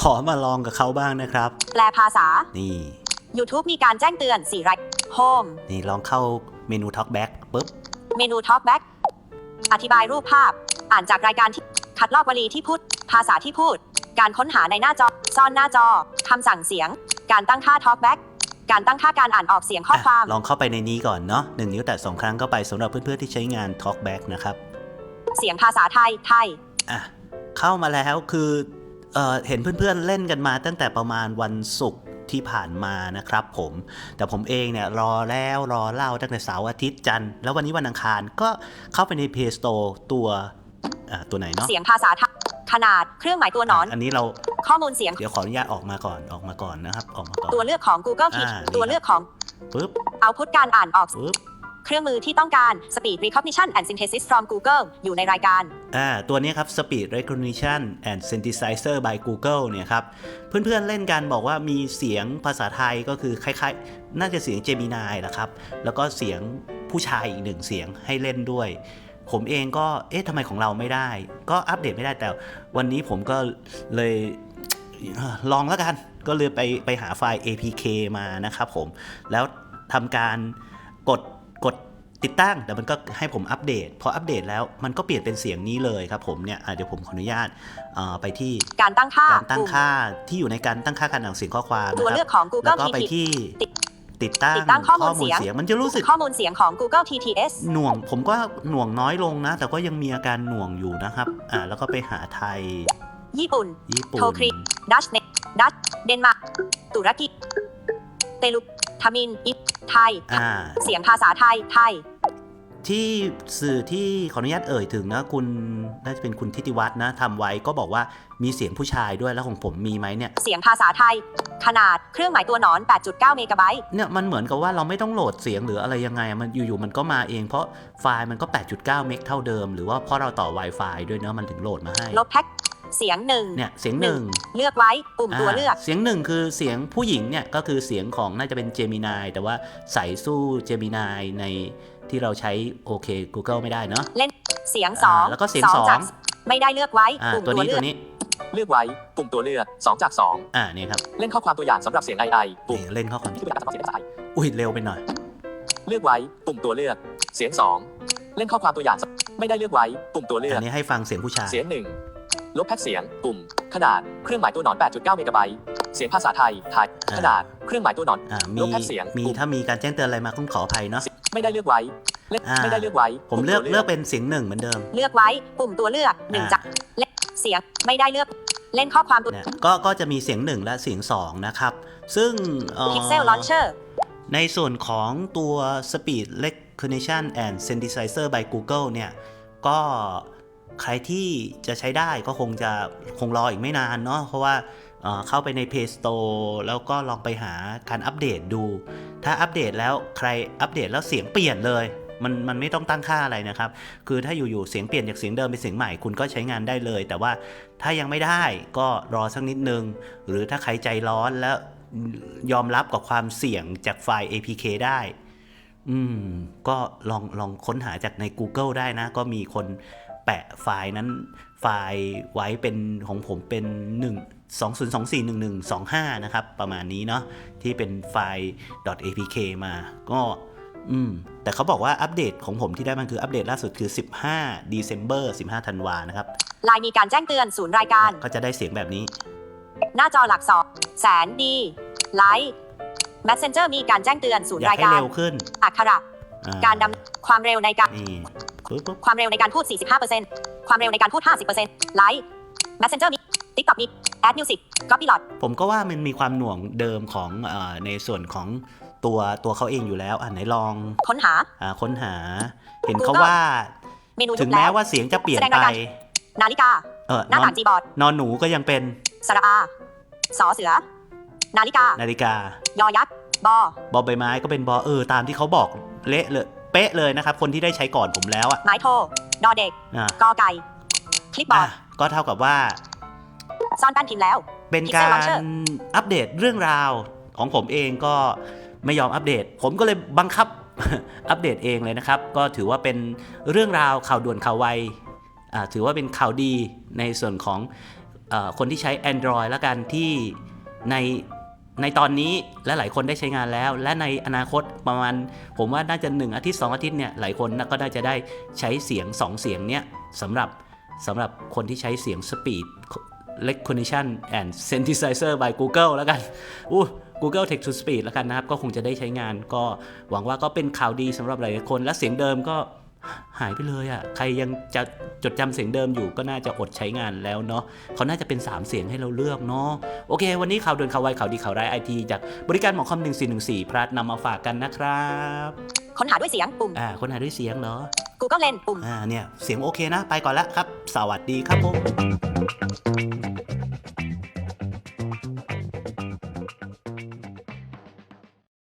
ขอมาลองกับเขาบ้างนะครับ แปลภาษา นี่ YouTube มีการแจ้งเตือน4ราย Home นี่ลองเข้าเมนู Talkback ปุ๊บ เมนู Talkback อธิบายรูปภาพ อ่านจากรายการที่คัดลอกวลีที่พูด ภาษาที่พูด การค้นหาในหน้าจอ ซ่อนหน้าจอคำสั่งเสียง การตั้งค่า Talkback การตั้งค่าการอ่านออกเสียงข้อความอะลองเข้าไปในนี้ก่อนเนาะหนึ่งนิ้วแตะสองครั้งเข้าไปสำหรับเพื่อนๆที่ใช้งาน Talkback นะครับ เสียงภาษาไทย ไทย อะ เข้ามาแล้วคือ เออเห็นเพื่อนๆเล่นกันมาตั้งแต่ประมาณวันศุกร์ที่ผ่านมานะครับผมแต่ผมเองเนี่ยรอแล้วรอเล่าตั้งแต่เสาร์อาทิตย์จันทร์แล้ววันนี้วันอังคารก็เข้าไปใน Play Store ตัวอะตัวไหนเนาะเสียงภาษาไทยขนาดเครื่องหมายตัวหนอน อันนี้เราข้อมูลเสียงเดี๋ยวขออนุญาตออกมาก่อนออกมาก่อนนะครับออกมาก่อนตัวเลือกของ Google Teach อ่าตัวเลือกของปุ๊บเอาพุทการอ่านออกปุ๊บ เครื่องมือที่ต้องการ Speed Recognition and Synthesis from Google อยู่ในรายการ อ่า ตัวนี้ครับ Speed Recognition and Synthesizer by Google เนี่ยครับ เพื่อนๆเล่นกันบอกว่ามีเสียงภาษาไทยก็คือคล้ายๆ น่าจะเสียง Gemini แหละครับ แล้วก็เสียงผู้ชายอีกหนึ่งเสียงให้เล่นด้วย ผมเองก็ เอ๊ะทำไมของเราไม่ได้ ก็อัปเดตไม่ได้แต่วันนี้ผมก็เลยลองแล้วกัน ก็เลยไปไปหาไฟล์ APK มานะครับผม แล้วทำการกด ติดตั้งแต่มันก็ให้ผมอัปเดต พออัปเดตแล้วมันก็เปลี่ยนเป็นเสียงนี้เลยครับผมเนี่ยอะเดี๋ยวผมขออนุญาตเอ่อไปที่การตั้งค่าการตั้งปุ่มค่าที่อยู่ในการตั้งค่าการอ่านเสียงข้อความนะตัวคเลืรัอกของแล้ว Google ก็ไป TTS ที่ติดติดตั้งติดตั้งข้อมูลเสียงเสียง มันจะรู้สึกข้อมูลเสียงของ Google TTS หน่วงผมก็หน่วงน้อยลงนะ แต่ก็ยังมีอาการหน่วงอยู่นะครับอ่าแล้วก็ไปหาไทย ญี่ปุ่น ญี่ปุ่นโทครีดัชเนดัชเดนมาร์กตุรกีเตลุทามินอิไทยอ่าเสียงภาษาไทย ไทย ที่สื่อที่ขออนุญาตเอ่ยถึงนะคุณน่าจะเป็นคุณทิติวัฒน์นะทำไว้ก็บอกว่ามีเสียงผู้ชายด้วยแล้วของผมมีไหมเนี่ย เสียงภาษาไทย ขนาดเครื่องหมายตัวหนอน 8.9 เมกะไบต์เนี่ยมันเหมือนกับว่าเราไม่ต้องโหลดเสียงหรืออะไรยังไงอะมันอยู่ๆมันก็มาเองเพราะไฟล์มันก็ 8.9 เมกเท่าเดิม หรือว่าเพราะเราต่อ Wi-Fi ด้วยเนาะมันถึงโหลดมาให้ลบแพ็ก เสียงหนึ่งเนี่ยเสียงหนึ่งเลือกไว้ปุ่มตัวเลือกาเสียงหนึ่งคือเสียงผู้หญิงเนี่ยก็คือเสียงของน่าจะเป็นเจมินายแต่ว่าใส่สู้เจมินายในที่เราใช้โอเค Google ไม่ได้เนาะเล่นเสียงสองอ่าแล้วก็เสียงสองจากไม่ได้เลือกไว้อ่าปุ่มตัวตัวนี้เลืตัอวกนี้ เลือกไว้ปุ่มตัวเลือก2จากอ่าเนี่ยครับ2เล่นข้อความตัวอย่างสำหรับเสียง II ปุ่มนี่เล่นเข้าความนี่คือการทำเสียงภาษาไทยอุ้ยเร็วไปหน่อย เลือกไว้ปุ่มตัวเลือกเสียง 2 เล่นข้อความตัวอย่างสำไม่ได้เลือกไว้ปุ่มตัวเลืออักนนี้ให้ฟังเสียงผู้ชายเสียง1 ลบแพ็กเสียง ปุ่ม ขนาด เครื่องหมายตัวหนอน 8.9 เมกะไบต์ เสียงภาษาไทยไทยขนาด เครื่องหมายตัวหนอนอ่ามีลบแพ็กเสียงมีปุ่มถ้ามีการแจ้งเตือนอะไรมาต้องขออภัยเนาะ ไม่ได้เลือกไว้เล่นอ่า ไม่ได้เลือกไว้ผมเลือกปุ่ตัวเลือกเป็นเสียงหนึ่งเหมือนเดิม เลือกไว้ ปุ่มตัวเลือกหนึ่งอ่า จากเล่นเสียงไม่ได้เลือก เล่นข้อความตัว เนี่ยก็ก็จะมีเสียงหนึ่งและเสียงสองนะครับ ซึ่งเอ่อ Pixel Launcher ในส่วนของตัว Speed Recognition and Synthesizer by Google เนี่ย ก็ ใครที่จะใช้ได้ก็คงจะคงรออีกไม่นานเนาะเพราะว่าเข้าไปใน Play Store แล้วก็ลองไปหาการอัปเดตดู ถ้าอัปเดตแล้วใครอัปเดตแล้วเสียงเปลี่ยนเลยมันมันไม่ต้องตั้งค่าอะไรนะครับ คือถ้าอยู่ๆเสียงเปลี่ยนจากเสียงเดิมเป็นเสียงใหม่คุณก็ใช้งานได้เลย แต่ว่าถ้ายังไม่ได้ก็รอสักนิดนึง หรือถ้าใครใจร้อนแล้วยอมรับกับความเสี่ยงจากไฟล์ APK ได้ อืม ก็ลองลองค้นหาจากใน Google ได้นะ ก็มีคน แปะไฟล์นั้นไฟล์ไว้เป็นของผมเป็น 1 20241125 นะครับ ประมาณนี้เนาะที่เป็นไฟล์ .apk มาก็อืมแต่เขาบอกว่าอัปเดตของผมที่ได้มันคืออัปเดตล่าสุดคือ 15 December 15ธันวานะครับไลน์มีการแจ้งเตือนศูนย์รายการ ก็จะได้เสียงแบบนี้ หน้าจอหลักสองแสนดีไลท์ Messenger มีการแจ้งเตือนศูนอย์ยากรายให้การเร็วขึ้น อักขระอ่การดำความเร็วในการนี่ปึ๊บปึ๊บ ความเร็วในการพูด 45%ความเร็วในการพูด 50%ไลท์ Messenger มี TikTok มี Add Music Copilot ผมก็ว่ามันมีความหน่วงเดิมของเออในส่วนของตัวตัวเขาเองอยู่แล้วอะไหนลองค้นหาอาค้นหา เห็นเขา Google ว่าเมนูถึงแล้แม้วว่าเสียงจะเปลี่ยนแสดงไปรายการนาฬิกาเออหน้านอต่านงจีบอร์ดนอนหนูก็ยังเป็นสระอาสอเสือ นาฬิกา นาฬิกายอยักษ์บอบอใบไม้ก็เป็นบอเออตามที่เขาบอกเละเลย เป๊ะเลยนะครับ คนที่ได้ใช้ก่อนผมแล้วอะไม้โทดอเด็กอะกอไก่คลิปบออะร์ดก็เท่ากับว่า ซ่อนแป้นพิมพ์แล้ว เป็น Pixel การ Launcher อัปเดตเรื่องราวของผมเองก็ไม่ยอมอัปเดต ผมก็เลยบังคับ อัปเดตเองเลยนะครับ ก็ถือว่าเป็นเรื่องราวข่าวด่วนข่าวไวอ่าถือว่าเป็นข่าวดีในส่วนของเอ่อคนที่ใช้ Android แล้วกันที่ใน ในตอนนี้และหลายคนได้ใช้งานแล้ว และในอนาคตประมาณ ผมว่าน่าจะ 1 อาทิตย์ 2 อาทิตย์เนี่ยหลายคนก็น่าจะได้ใช้เสียง 2 เสียงเนี่ยสำหรับสำหรับคนที่ใช้เสียง Speed Recognition and Synthesizer by Google แล้วกันอู้ Google Text to Speech แล้วกันนะครับ ก็คงจะได้ใช้งานก็หวังว่าก็เป็นข่าวดีสำหรับหลายคนและเสียงเดิมก็ หายไปเลยอะ่ะ ใครยังจะจดจำเสียงเดิมอยู่ก็น่าจะอดใช้งานแล้วเนาะเขาน่าจะเป็น 3 เสียงให้เราเลือกเนาะโอเค วันนี้ข่าวด่วนข่าวไวข่าวดีข่าวร้ายไอทีจากบริการหมอคอม 1414พรัดนำมาฝากกันนะครับค้นหาด้วยเสียงปุ่มอ่าคนหาด้วยเสียงเหรอ Google Lens ปุ่มอ่าเนี่ยเสียงโอเคนะ ไปก่อนละครับ สวัสดีครับผม